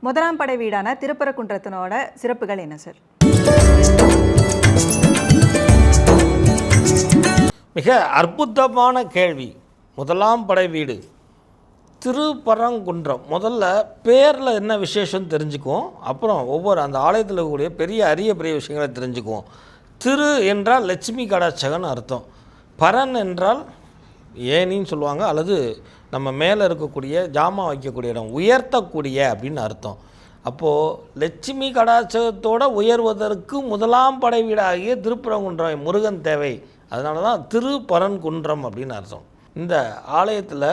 முதலாம் படை வீடான திருப்பரங்குன்றத்தினோட சிறப்புகள் என்ன சார்? மிக அற்புதமான கேள்வி. முதலாம் படை வீடு. திருப்பரங்குன்றம். முதல்ல பேரில் என்ன விசேஷம் தெரிஞ்சுக்குவோம். அப்புறம் ஒவ்வொரு அந்த ஆலயத்தில் இருக்கக்கூடிய பெரிய அரிய பெரிய விஷயங்களை தெரிஞ்சுக்குவோம். திரு என்றால் லட்சுமி கடாச்சகன் அர்த்தம். பரன் என்றால் ஏனின்னு சொல்லுவாங்க. அல்லது நம்ம மேலே இருக்கக்கூடிய ஜாமான் வைக்கக்கூடிய இடம் உயர்த்தக்கூடிய அப்படின்னு அர்த்தம். அப்போது லட்சுமி கடாச்சகத்தோட உயர்வதற்கு முதலாம் படை வீடாகிய திருப்பரங்குன்றம் முருகன் தேவை. அதனால தான் திருப்பரன்குன்றம் அப்படின்னு அர்த்தம். இந்த ஆலயத்தில்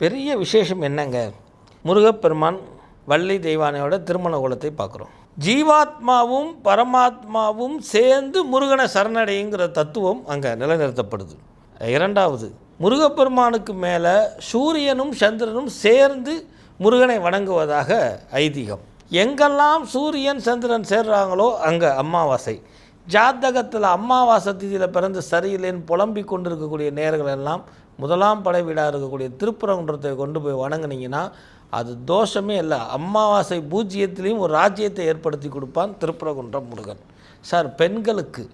பெரிய விசேஷம் என்னங்க? முருகப்பெருமான் வள்ளி தெய்வானையோட திருமண குலத்தை பார்க்குறோம். ஜீவாத்மாவும் பரமாத்மாவும் சேர்ந்து முருகனை சரணடைங்கிற தத்துவம் அங்கே நிலைநிறுத்தப்படுது. இரண்டாவது முருகப்பெருமானுக்கு மேலே சூரியனும் சந்திரனும் சேர்ந்து முருகனை வணங்குவதாக ஐதீகம். எங்கெல்லாம் சூரியன் சந்திரன் சேர்றாங்களோ அங்கே அமாவாசை. ஜாதகத்தில் அமாவாசை திதியில் பிறந்து சரியில்லைன்னு புலம்பிக் கொண்டிருக்கக்கூடிய நேர்கள் எல்லாம் முதலாம் படை வீடாக இருக்கக்கூடிய திருப்புறங்குன்றத்தை கொண்டு போய் வணங்குனீங்கன்னா அது தோஷமே இல்லை. அமாவாசை பூஜ்ஜியத்திலையும் ஒரு ராஜ்யத்தை ஏற்படுத்தி கொடுப்பான் திருப்புறகுன்றம் முருகன். சார் பெண்களுக்கு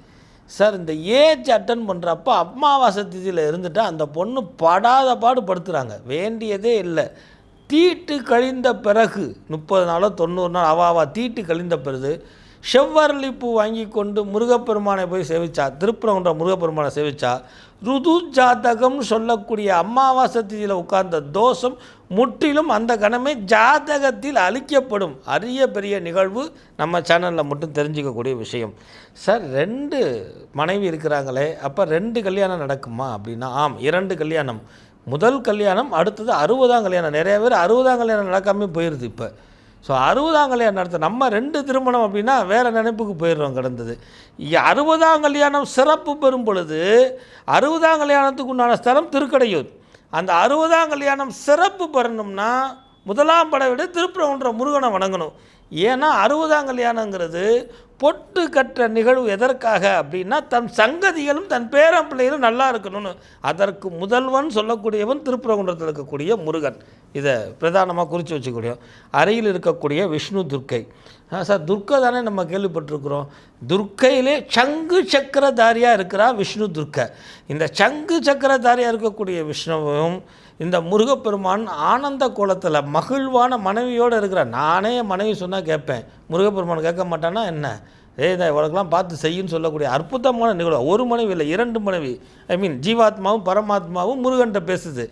சார் இந்த ஏஜ் அட்டன் பண்ணுறப்ப அமாவாசை திதியில் இருந்துட்டா அந்த பொண்ணு படாத பாடு படுத்துகிறாங்க வேண்டியதே இல்லை. தீட்டு கழிந்த பிறகு முப்பது நாளோ தொண்ணூறு நாள் அவாவா தீட்டு கழிந்த பிறகு செவ்வரளி பூ வாங்கி கொண்டு முருகப்பெருமானை போய் சேவிச்சா திருப்பரங்குன்ற முருகப்பெருமானை சேவிச்சா ருது ஜாதகம் சொல்லக்கூடிய அமாவாசை திதியில் உட்கார்ந்த தோஷம் முற்றிலும் அந்த கணமே ஜாதகத்தில் அழிக்கப்படும். அரிய பெரிய நிகழ்வு நம்ம சேனலில் மட்டும் தெரிஞ்சுக்கக்கூடிய விஷயம். சார் ரெண்டு மனைவி இருக்கிறாங்களே அப்போ ரெண்டு கல்யாணம் நடக்குமா அப்படின்னா? ஆம் இரண்டு கல்யாணம். முதல் கல்யாணம் அடுத்தது அறுபதாம் கல்யாணம். நிறைய பேர் அறுபதாம் கல்யாணம் நடக்காமல் போயிடுது இப்போ. ஸோ அறுபதாம் கல்யாணம் நடத்த நம்ம ரெண்டு திருமணம் அப்படின்னா வேறு நினைப்புக்கு போயிடுறோம் கிடந்தது. அறுபதாம் கல்யாணம் சிறப்பு பெறும் பொழுது அறுபதாம் கல்யாணத்துக்கு உண்டான ஸ்தலம் திருக்கடையூர். அந்த அறுபதாம் கல்யாணம் சிறப்பு பெறணும்னா முதலாம் படை விட திருப்பரங்குன்ற முருகனை வணங்கணும். ஏன்னா அறுபதாம் கல்யாணங்கிறது பொட்டு கற்ற நிகழ்வு எதற்காக அப்படின்னா தன் சங்கதிகளும் தன் பேரன் பிள்ளைகளும் நல்லா இருக்கணும்னு. அதற்கு முதல்வன் சொல்லக்கூடியவன் திருப்பரங்குன்றத்தில் இருக்கக்கூடிய முருகன். இதை பிரதானமாக குறித்து வச்சுக்கூடிய. அருகில் இருக்கக்கூடிய விஷ்ணு துர்க்கை. ஆ, சார் துர்க்கை தானே நம்ம கேள்விப்பட்டிருக்கிறோம். துர்க்கையிலே சங்கு சக்கரதாரியாக இருக்கிறா விஷ்ணு துர்க்கை. இந்த சங்கு சக்கரதாரியாக இருக்கக்கூடிய விஷ்ணுவும் இந்த முருகப்பெருமான் ஆனந்த கோலத்தில் மகிழ்வான மனைவியோடு இருக்கிற நானே மனைவி சொன்னால் கேட்பேன். முருகப்பெருமான் கேட்க மாட்டானா என்ன? ஏய் இந்த உனக்கெல்லாம் பார்த்து செய்யுன்னு சொல்லக்கூடிய அற்புதமான நிகழ்வு. ஒரு மனைவி இல்லை இரண்டு மனைவி. ஐ மீன் ஜீவாத்மாவும் பரமாத்மாவும் முருகன்ட்ட பேசுது.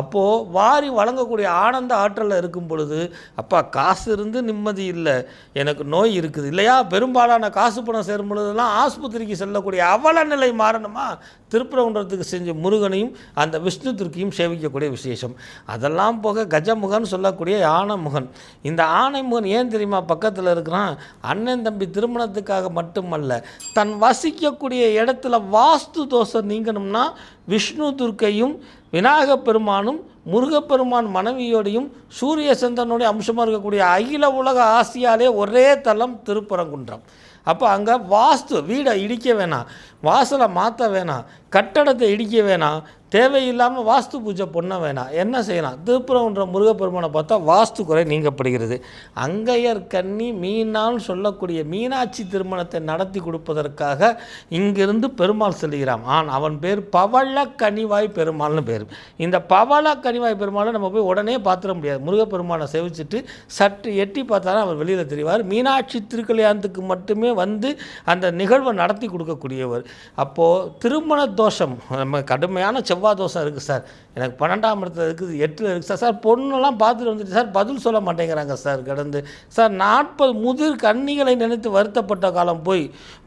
அப்போது வாரி வழங்கக்கூடிய ஆனந்த ஆற்றலில் இருக்கும் பொழுது அப்பா காசு இருந்து நிம்மதி இல்லை. எனக்கு நோய் இருக்குது. இல்லையா? பெரும்பாலான காசு பணம் சேரும் பொழுதெல்லாம் ஆஸ்பத்திரிக்கு செல்லக்கூடிய அவல நிலை மாறணுமா? திருப்பரங்குன்றத்துக்கு செஞ்ச முருகனையும் அந்த விஷ்ணு துர்க்கியும் சேவிக்கக்கூடிய விசேஷம். அதெல்லாம் போக கஜமுகன் சொல்லக்கூடிய ஆனைமுகன் இந்த ஆனைமுகன் ஏன் தெரியுமா? பக்கத்தில் இருக்கிறான். அண்ணன் தம்பி திருமணத்துக்கு திருமணத்துக்காக மட்டுமல்ல தன் வசிக்கக்கூடிய இடத்துல வாஸ்து தோஷம் நீங்கணும்னா விஷ்ணு துர்க்கையும் விநாயகப் பெருமானும் முருகப்பெருமான் மனைவியோடையும் சூரிய சந்திரனுடைய அம்சமாக இருக்கக்கூடிய அகில உலக ஆசியாலே ஒரே தலம் திருப்பரங்குன்றம். அப்போ அங்கே வாஸ்து வீடை இடிக்க வேணாம் வாசலை மாற்ற வேணாம் கட்டடத்தை இடிக்க வேணாம் தேவையில்லாமல் வாஸ்து பூஜை பண்ண வேணாம். என்ன செய்யலாம்? திருப்புறம்ன்ற முருகப்பெருமானை பார்த்தா வாஸ்து குறை நீங்கப்படுகிறது. அங்கையர் கன்னி மீனான்னு சொல்லக்கூடிய மீனாட்சி திருமணத்தை நடத்தி கொடுப்பதற்காக இங்கிருந்து பெருமாள் செல்கிறான் ஆன் அவன் பேர் பவள கனிவாய் பெருமாள்னு பேர். இந்த பவள கனிவாய் பெருமாளை நம்ம போய் உடனே பார்த்துட முடியாது. முருகப்பெருமானை சேவிச்சுட்டு சற்று எட்டி பார்த்தாலும் அவர் வெளியில் தெரிவார். மீனாட்சி திருக்கல்யாணத்துக்கு மட்டுமே வந்து அந்த நிகழ்வை நடத்தி கொடுக்கக்கூடியவர். அப்போது திருமண தோஷம் நம்ம கடுமையான செவ்வாய் தோஷம் இருக்குது சார். எனக்கு பன்னெண்டாம் இடத்துல இருக்குது எட்டில் இருக்குது. சார் சார் பொண்ணெல்லாம் பார்த்துட்டு வந்துட்டு சார் பதில் சொல்ல மாட்டேங்கிறாங்க சார் கடந்து. சார் நாற்பது முதிர் கன்னிகளை நினைத்து வருத்தப்பட்ட காலம் போய்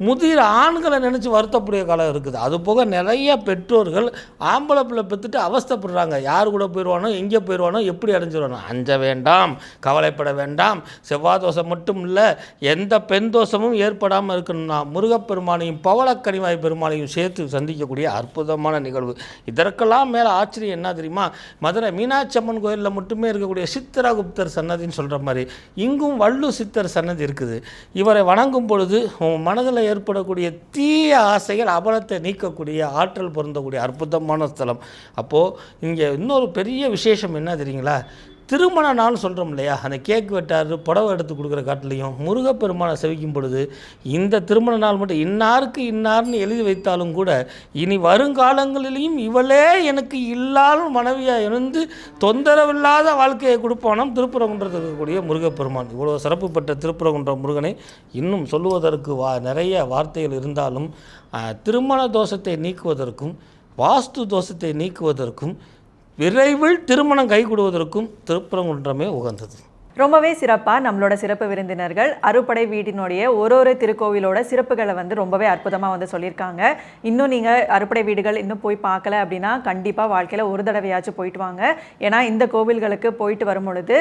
முதிர் ஆண்களை நினச்சி வருத்தக்கூடிய காலம் இருக்குது. அது போக நிறைய பெற்றோர்கள் ஆம்பளை பிள்ளை பெற்றுட்டு அவஸ்தைப்படுறாங்க. யார் கூட போயிடுவானோ எங்கே போயிடுவானோ எப்படி அடைஞ்சிருவானோ. அஞ்ச வேண்டாம் கவலைப்பட வேண்டாம். செவ்வாய் தோஷம் மட்டும் இல்லை எந்த பெண் தோஷமும் ஏற்படாமல் இருக்கணும்னா முருகப்பெருமானையும் பவளக்கனிவாய் பெருமானையும் சேர்த்து சந்திக்கக்கூடிய அற்புதமான நிகழ்வு. இதற்கெல்லாம் மேலே ஆச்சரியம் என்ன தெரியுமா? மதுரை மீனாட்சி அம்மன் கோயிலில் மட்டுமே இருக்கக்கூடிய சித்திரகுப்தர் சன்னதின்னு சொல்கிற மாதிரி இங்கும் வள்ளு சித்தர் சன்னதி இருக்குது. இவரை வணங்கும் பொழுது உன் மனதில் ஏற்படக்கூடிய தீய ஆசைகள் அபலத்தை நீக்கக்கூடிய ஆற்றல் பொருந்தக்கூடிய அற்புதமான ஸ்தலம். அப்போது இங்கே இன்னொரு பெரிய விசேஷம் என்ன தெரியுங்களா? திருமண நாள் சொல்கிறோம் இல்லையா? அந்த கேக் வெட்டாரு புடவை எடுத்து கொடுக்குற காட்டிலையும் முருகப்பெருமானை செவிக்கும் பொழுது இந்த திருமண நாள் மட்டும் இன்னாருக்கு இன்னார்னு எழுதி வைத்தாலும் கூட இனி வருங்காலங்களிலையும் இவளே எனக்கு இல்லாலும் மனைவியாக இருந்து தொந்தரவில்லாத வாழ்க்கையை கொடுப்பானாம் திருப்புறகுன்றத்தில் இருக்கக்கூடிய முருகப்பெருமான். இவ்வளோ சிறப்பு பெற்ற திருப்புறகுன்ற முருகனை இன்னும் சொல்லுவதற்கு வா நிறைய வார்த்தைகள் இருந்தாலும் திருமண தோஷத்தை நீக்குவதற்கும் வாஸ்து தோஷத்தை நீக்குவதற்கும் விரைவில் திருமணம் கைகூடுவதற்கும் திருப்பரங்குன்றமே உகந்தது. ரொம்பவே சிறப்பாக நம்மளோட சிறப்பு விருந்தினர்கள் அறுபடை வீட்டினுடைய ஒரு ஒரு திருக்கோவிலோட சிறப்புகளை வந்து ரொம்பவே அற்புதமாக வந்து சொல்லியிருக்காங்க. இன்னும் நீங்கள் அறுபடை வீடுகள் இன்னும் போய் பார்க்கல அப்படின்னா கண்டிப்பாக வாழ்க்கையில் ஒரு தடவையாச்சும் போயிட்டு வாங்க. ஏன்னா இந்த கோவில்களுக்கு போயிட்டு வரும் பொழுது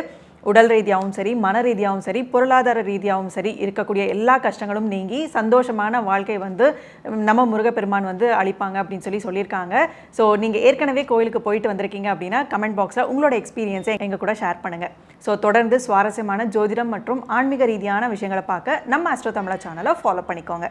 உடல் ரீதியாகவும் சரி மன ரீதியாகவும் சரி பொருளாதார ரீதியாகவும் சரி இருக்கக்கூடிய எல்லா கஷ்டங்களும் நீங்கி சந்தோஷமான வாழ்க்கை வந்து நம்ம முருகப்பெருமான் வந்து அளிப்பாங்க அப்படின்னு சொல்லி சொல்லியிருக்காங்க. ஸோ நீங்கள் ஏற்கனவே கோயிலுக்கு போயிட்டு வந்திருக்கீங்க அப்படின்னா கமெண்ட் பாக்ஸில் உங்களோட எக்ஸ்பீரியன்ஸை எங்கள் கூட ஷேர் பண்ணுங்கள் ஸோ தொடர்ந்து சுவாரஸ்யமான ஜோதிடம் மற்றும் ஆன்மீக ரீதியான விஷயங்களை பார்க்க நம்ம அஸ்ட்ரோ தமிழா சேனலை ஃபாலோ பண்ணிக்கோங்க.